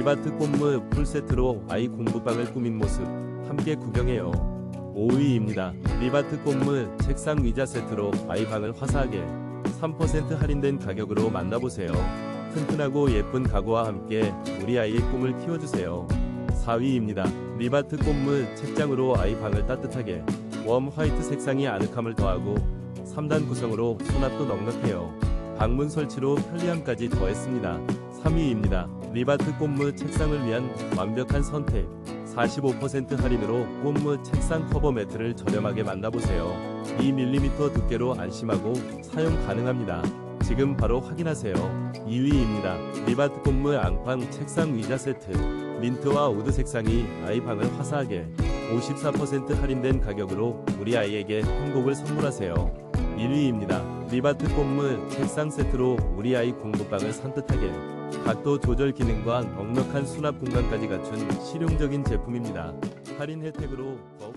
리바트 꽃무 풀 세트로 아이 공부방을 꾸민 모습 함께 구경해요. 5위입니다. 리바트 꽃무 책상 의자 세트로 아이 방을 화사하게 3% 할인된 가격으로 만나보세요. 튼튼하고 예쁜 가구와 함께 우리 아이의 꿈을 키워주세요. 4위입니다. 리바트 꽃무 책장으로 아이 방을 따뜻하게 웜 화이트 색상이 아늑함을 더하고 3단 구성으로 수납도 넉넉해요. 방문 설치로 편리함까지 더했습니다. 3위입니다. 리바트 꽃무 책상을 위한 완벽한 선택. 45% 할인으로 꽃무 책상 커버 매트를 저렴하게 만나보세요. 2mm 두께로 안심하고 사용 가능합니다. 지금 바로 확인하세요. 2위입니다. 리바트 꽃무 앙팡 책상 의자 세트. 민트와 우드 색상이 아이 방을 화사하게 54% 할인된 가격으로 우리 아이에게 행복을 선물하세요. 1위입니다. 리바트 꽃무 책상 세트로 우리 아이 공부방을 산뜻하게 각도 조절 기능과 넉넉한 수납 공간까지 갖춘 실용적인 제품입니다. 할인 혜택으로 더